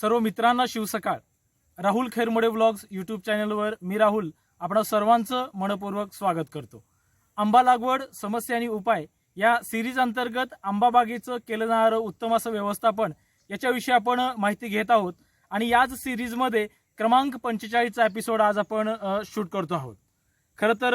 सर्व मित्रांना शिवसकाळ. राहुल खैरमोडे व्लॉग्स यूट्यूब चॅनलवर मी राहुल आपणा सर्वांचं मनपूर्वक स्वागत करतो. आंबा लागवड समस्या आणि उपाय या सिरीज अंतर्गत आंबा बागेचं केलं जाणारं उत्तम असं व्यवस्थापन याच्याविषयी आपण माहिती घेत आहोत. आणि याच सिरीजमध्ये क्रमांक पंचेचाळीसचा एपिसोड आज आपण शूट करतो आहोत. खरं तर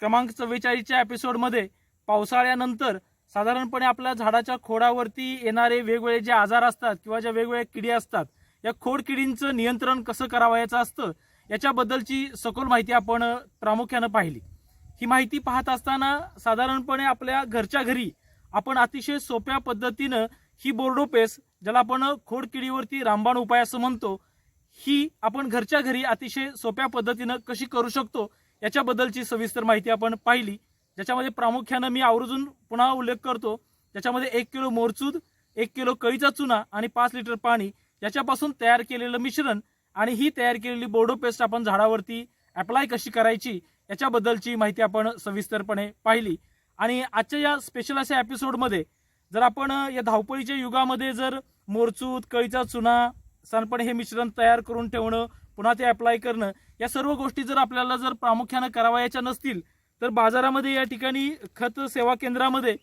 क्रमांक चव्वेचाळीसच्या एपिसोडमध्ये पावसाळ्यानंतर साधारणपणे आपल्या झाडाच्या खोडावरती येणारे वेगवेगळे जे आजार असतात किंवा ज्या वेगवेगळ्या किडी असतात या खोड किडींचं नियंत्रण कसं करावायचं असतं याच्याबद्दलची सखोल माहिती आपण प्रामुख्यानं पाहिली. ही माहिती पाहत असताना साधारणपणे आपल्या घरच्या घरी आपण अतिशय सोप्या पद्धतीनं ही बोर्डो पेस्ट ज्याला आपण खोड किडीवरती रामबाण उपाय असं म्हणतो ही आपण घरच्या घरी अतिशय सोप्या पद्धतीनं कशी करू शकतो याच्याबद्दलची सविस्तर माहिती आपण पाहिली. ज्याच्यामध्ये प्रामुख्यानं मी आवर्जून पुन्हा उल्लेख करतो ज्याच्यामध्ये एक किलो मोरचूद एक किलो कळीचा चुना आणि पाच लिटर पाणी याच्यापासून तयार केलेलं मिश्रण आणि ही तयार केलेली बोर्डो पेस्ट आपण झाडावरती अप्लाय कशी करायची याच्याबद्दलची माहिती आपण सविस्तरपणे पाहिली. आणि आजच्या या स्पेशल अशा एपिसोडमध्ये जर आपण या धावपळीच्या युगामध्ये जर मोरचूद कळीचा चुना साधारणपणे हे मिश्रण तयार करून ठेवणं पुन्हा ते अप्लाय करणं या सर्व गोष्टी जर आपल्याला जर प्रामुख्यानं करावयाच्या नसतील तर बाजारामध्ये या ठिकाणी खत सेवा केंद्रामध्ये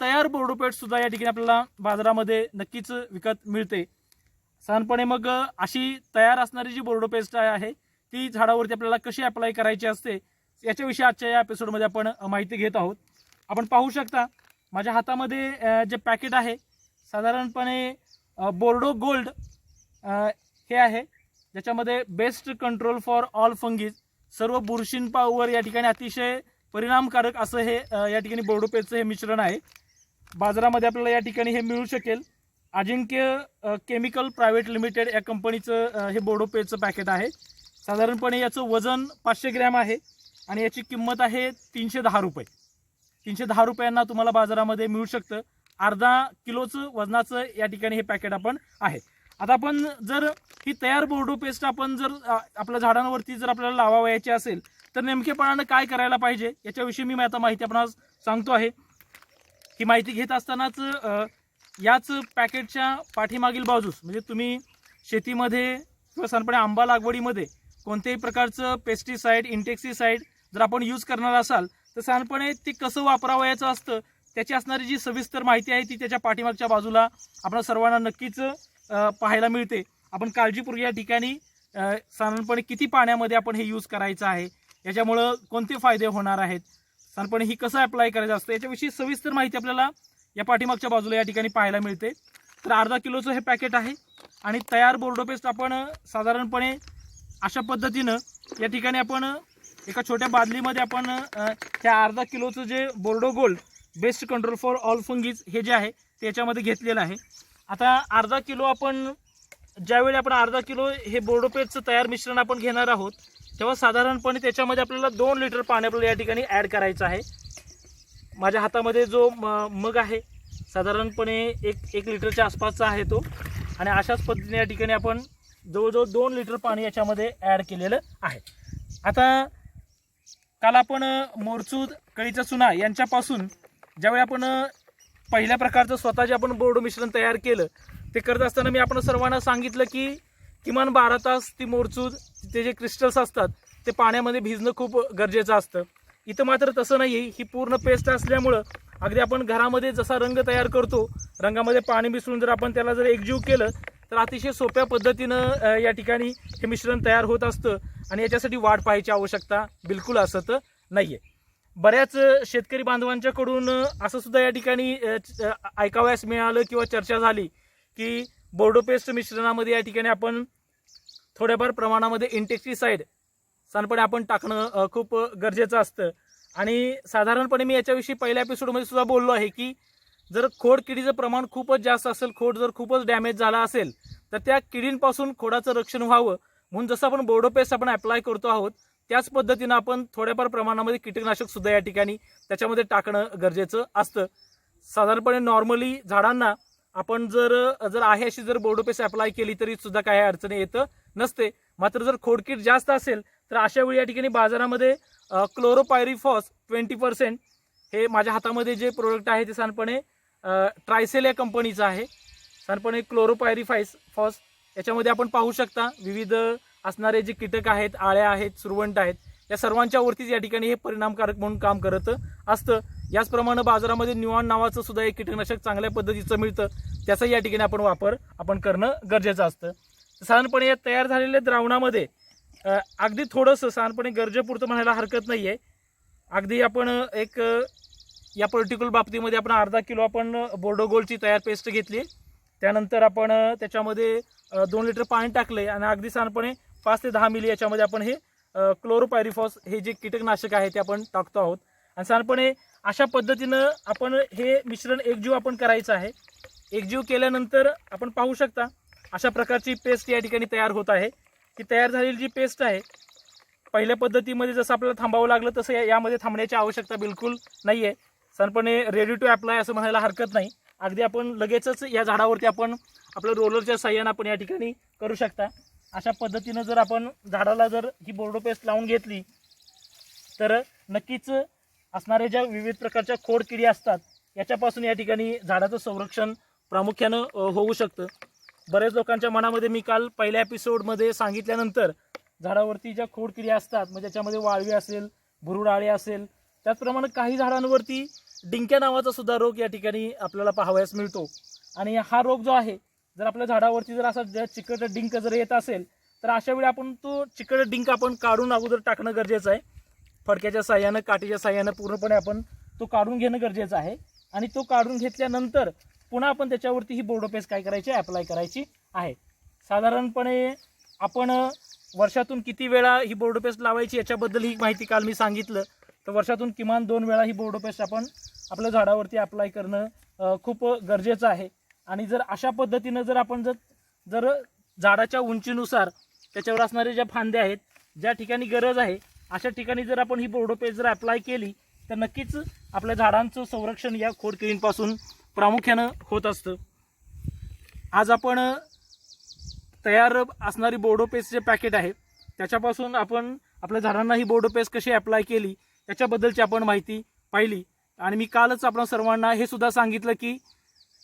तयार बोर्डोपेट सुद्धा या ठिकाणी आपल्याला बाजारामध्ये नक्कीच विकत मिळते. साधारणपणे मग अशी तयार असणारी जी बोर्डो पेस्ट आहे ती झाडावरती आपल्याला कशी अप्लाय करायची असते याच्याविषयी आजच्या या एपिसोडमध्ये आपण माहिती घेत आहोत. आपण पाहू शकता माझ्या हातामध्ये जे पॅकेट आहे साधारणपणे बोर्डो गोल्ड हे आहे. ज्याच्यामध्ये best control for all fungi सर्व बुरशींपावर या ठिकाणी अतिशय परिणामकारक असं हे या ठिकाणी बोर्डो पेजचं हे मिश्रण आहे. बाजारामध्ये आपल्याला या ठिकाणी हे मिळू शकेल. अजिंक्य केमिकल प्रायव्हेट लिमिटेड या कंपनीचं हे बोर्डोपेचं पॅकेट आहे. साधारणपणे याचं वजन पाचशे ग्रॅम आहे आणि याची किंमत आहे तीनशे दहा रुपये. तीनशे दहा रुपयांना तुम्हाला बाजारामध्ये मिळू शकतं. अर्धा किलोचं वजनाचं या ठिकाणी हे पॅकेट आपण आहे. आता आपण जर ही तयार बोर्डो पेस्ट आपण जर आपल्या झाडांवरती जर आपल्याला लावावयाची असेल तर नेमकेपणानं काय करायला पाहिजे? याच्याविषयी मी आता माहिती आपण आज सांगतो आहे. ही माहिती घेत असतानाच याच पॅकेटच्या पाठीमागील बाजूस म्हणजे तुम्ही शेतीमध्ये किंवा साधारणपणे आंबा लागवडीमध्ये कोणत्याही प्रकारचं पेस्टिसाईड इंटेक्सिसाईड जर आपण यूज करणार असाल तर साधारणपणे ते कसं वापरावयाचं असतं त्याची असणारी जी सविस्तर माहिती आहे ती त्याच्या पाठीमागच्या बाजूला आपण सर्वांना नक्कीच पाहायला मिळते. आपण काळजीपूर्वक या ठिकाणी साधारणपणे किती पाण्यामध्ये आपण हे यूज करायचं आहे याच्यामुळं कोणते फायदे होणार आहेत साधारणपणे ही कसं अप्लाय करायचं असतं याच्याविषयी सविस्तर माहिती आपल्याला या पाठीमागच्या बाजूला या ठिकाणी पाहायला मिळते. तर अर्धा किलोचं हे पॅकेट आहे आणि तयार बोर्डो पेस्ट आपण साधारणपणे अशा पद्धतीनं या ठिकाणी आपण एका छोट्या बादलीमध्ये आपण त्या अर्धा किलोचं जे Bordeaux gold best control for all fungi हे जे आहे ते याच्यामध्ये घेतलेलं आहे. आता अर्धा किलो आपण ज्यावेळी आपण अर्धा किलो हे बोर्डोपेजचं तयार मिश्रण आपण घेणार आहोत तेव्हा साधारणपणे त्याच्यामध्ये आपल्याला दोन लिटर पाणी आपल्याला या ठिकाणी ॲड करायचं आहे. माझ्या हातामध्ये जो म- मग आहे साधारणपणे एक एक लिटरच्या आसपासचा आहे तो. आणि अशाच पद्धतीने या ठिकाणी आपण जवळजवळ दोन लिटर पाणी याच्यामध्ये ॲड केलेलं आहे. आता काल आपण मोरचूद कळीचा चुना यांच्यापासून ज्यावेळी आपण पहिल्या प्रकारचं स्वतः जे आपण बोर्ड मिश्रण तयार केलं ते करत असताना मी आपण सर्वांना सांगितलं की किमान बारा तास ती मोरचूद ते जे क्रिस्टल्स असतात ते पाण्यामध्ये भिजणं खूप गरजेचं असतं. इथं मात्र तसं नाही ही पूर्ण पेस्ट असल्यामुळं अगदी आपण घरामध्ये जसा रंग तयार करतो रंगामध्ये पाणी मिसळून जर आपण त्याला जर एकजीव केलं तर अतिशय सोप्या पद्धतीनं या ठिकाणी हे मिश्रण तयार होत असतं आणि याच्यासाठी वाट पाहायची आवश्यकता बिलकुल असत आहे बऱ्याच शेतकरी बांधवांच्याकडून असं सुद्धा या ठिकाणी च- ऐकावयास मिळालं किंवा चर्चा झाली की बोर्डो पेस्ट मिश्रणामध्ये या ठिकाणी आपण थोड्याफार प्रमाणामध्ये इंटेक्टिसाईड साधारणपणे आपण टाकणं खूप गरजेचं असतं. आणि साधारणपणे मी याच्याविषयी पहिल्या एपिसोडमध्ये सुद्धा बोललो आहे की जर खोड किडीचं प्रमाण खूपच जास्त असेल खोड जर खूपच डॅमेज झाला असेल तर त्या किडींपासून खोडाचं रक्षण व्हावं. म्हणून जसं आपण बोर्डो पेस्ट आपण अप्लाय करतो आहोत त्याच पद्धतीनं आपण थोड्याफार प्रमाणामध्ये कीटकनाशक सुद्धा या ठिकाणी त्याच्यामध्ये टाकणं गरजेचं असतं. साधारणपणे नॉर्मली झाडांना आपण जर जर आहे अशी जर बोर्डोपेस अप्लाय केली तरी सुद्धा काही अडचणी येत नसते. मात्र जर खोडकीट जास्त असेल तर अशा वेळी या ठिकाणी बाजारामध्ये क्लोरोपायरिफॉस ट्वेंटी पर्सेंट हे माझ्या हातामध्ये जे प्रोडक्ट आहे ते साधारणपणे ट्रायसेल या कंपनीचं आहे. साधारणपणे क्लोरोपायरिफाईस फॉस याच्यामध्ये आपण पाहू शकता विविध असणारे जे कीटक आहेत आळ्या आहेत सुरवंट आहेत या सर्वांच्या वरतीच या ठिकाणी हे परिणामकारक म्हणून काम करत असतं. याचप्रमाणे बाजारामध्ये न्यूऑन नावाचं सुद्धा एक कीटकनाशक चांगल्या पद्धतीचं मिळतं. त्याचा या ठिकाणी आपण वापर आपण करणं गरजेचं असतं. साधारणपणे या तयार झालेल्या द्रावणामध्ये अगदी थोडंसं साधारणपणे गरजेपुरतं म्हणायला हरकत नाही आहे अगदी आपण एक या पर्टिक्युलर बाबतीमध्ये आपण अर्धा किलो आपण बोर्डोगोलची तयार पेस्ट घेतली. त्यानंतर आपण त्याच्यामध्ये दोन लिटर पाणी टाकले आणि अगदी साधारणपणे पाच ते दहा मिली याच्यामध्ये आपण हे क्लोरोपायरिफॉस हे जे कीटकनाशक आहे ते आपण टाकतो आहोत. आणि साधारणपणे अशा पद्धतीनं आपण हे मिश्रण एकजीव आपण करायचं आहे. एकजीव केल्यानंतर आपण पाहू शकता अशा प्रकारची पेस्ट या ठिकाणी तयार होत आहे. ती तयार झालेली जी पेस्ट आहे पहिल्या पद्धतीमध्ये जसं आपल्याला थांबावं लागलं तसं यामध्ये थांबण्याची आवश्यकता बिलकुल नाही आहे साधारणपणे रेडी टू अप्लाय असं म्हणायला हरकत नाही. अगदी आपण लगेचच या झाडावरती आपण आपल्या रोलरच्या सहाय्यानं आपण या ठिकाणी करू शकता. अशा पद्धतीनं जर आपण झाडाला जर ही बोर्डो पेस्ट लावून घेतली तर नक्कीच असणाऱ्या ज्या विविध प्रकारच्या खोडकिडी असतात याच्यापासून या ठिकाणी झाडाचं संरक्षण प्रामुख्यानं होऊ शकतं. बऱ्याच लोकांच्या मनामध्ये मी काल पहिल्या एपिसोडमध्ये सांगितल्यानंतर झाडावरती ज्या खोडकिडी असतात म्हणजे त्याच्यामध्ये वाळवी असेल भुरुडाळे असेल त्याचप्रमाणे काही झाडांवरती डिंक्या नावाचा सुद्धा रोग या ठिकाणी आपल्याला पाहावयास मिळतो. आणि हा रोग जो आहे जर आपल्या झाडावरती जर असा जर चिकट डिंक जर येत असेल तर अशा वेळी आपण तो चिकट डिंक आपण काढून अगोदर टाकणं गरजेचं आहे. फडक्याच्या साह्यानं काठीच्या साह्यानं पूर्णपणे आपण तो काढून घेणं गरजेचं आहे. आणि तो काढून घेतल्यानंतर पुन्हा आपण त्याच्यावरती ही बोर्डो पेस्ट काय करायची अप्लाय करायची आहे. साधारणपणे आपण वर्षातून किती वेळा ही बोर्डो पेस्ट लावायची याच्याबद्दल ही माहिती काल मी सांगितलं. तर वर्षातून किमान दोन वेळा ही बोर्डो पेस्ट आपण आपल्या झाडावरती अप्लाय करणं खूप गरजेचं आहे. आणि जर अशा पद्धतीनं जर आपण जर जर झाडाच्या उंचीनुसार त्याच्यावर असणारे ज्या फांद्या आहेत ज्या ठिकाणी गरज आहे अशा ठिकाणी जर आपण ही बोर्डो जर अप्लाय केली तर नक्कीच आपल्या झाडांचं संरक्षण या खोडकिळींपासून प्रामुख्यानं होत असतं. आज आपण तयार असणारी बोर्डो जे पॅकेट आहे त्याच्यापासून आपण आपल्या झाडांना ही बोर्डो कशी अप्लाय केली त्याच्याबद्दलची आपण माहिती पाहिली. आणि मी कालच आपण सर्वांना हे सुद्धा सांगितलं की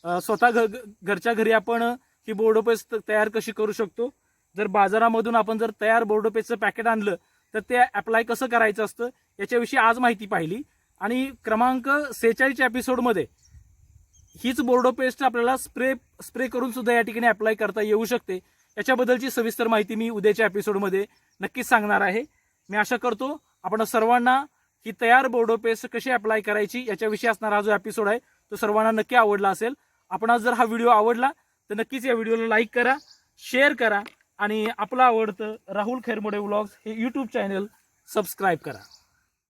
स्वतः घ घरच्या घरी आपण ही बोर्डो पेस्ट तयार कशी करू शकतो? जर बाजारामधून आपण जर तयार बोर्डो पेस्टचं पॅकेट आणलं तर ते अप्लाय कसं करायचं असतं? याच्याविषयी आज माहिती पाहिली. आणि क्रमांक सेहेचाळीसच्या एपिसोडमध्ये हीच बोर्डो पेस्ट आपल्याला स्प्रे स्प्रे करून सुद्धा या ठिकाणी अप्लाय करता येऊ शकते. याच्याबद्दलची सविस्तर माहिती मी उद्याच्या एपिसोडमध्ये नक्कीच सांगणार आहे. मी आशा करतो आपण सर्वांना ही तयार बोर्डो पेस्ट कशी अप्लाय करायची याच्याविषयी असणारा जो एपिसोड आहे तो सर्वांना नक्की आवडला असेल. आपणास जर हा व्हिडिओ आवडला तर नक्कीच या व्हिडिओला लाईक करा शेअर करा आणि आपलं आवडतं राहुल खैरमोडे व्लॉग्स हे यूट्यूब चॅनल सबस्क्राईब करा.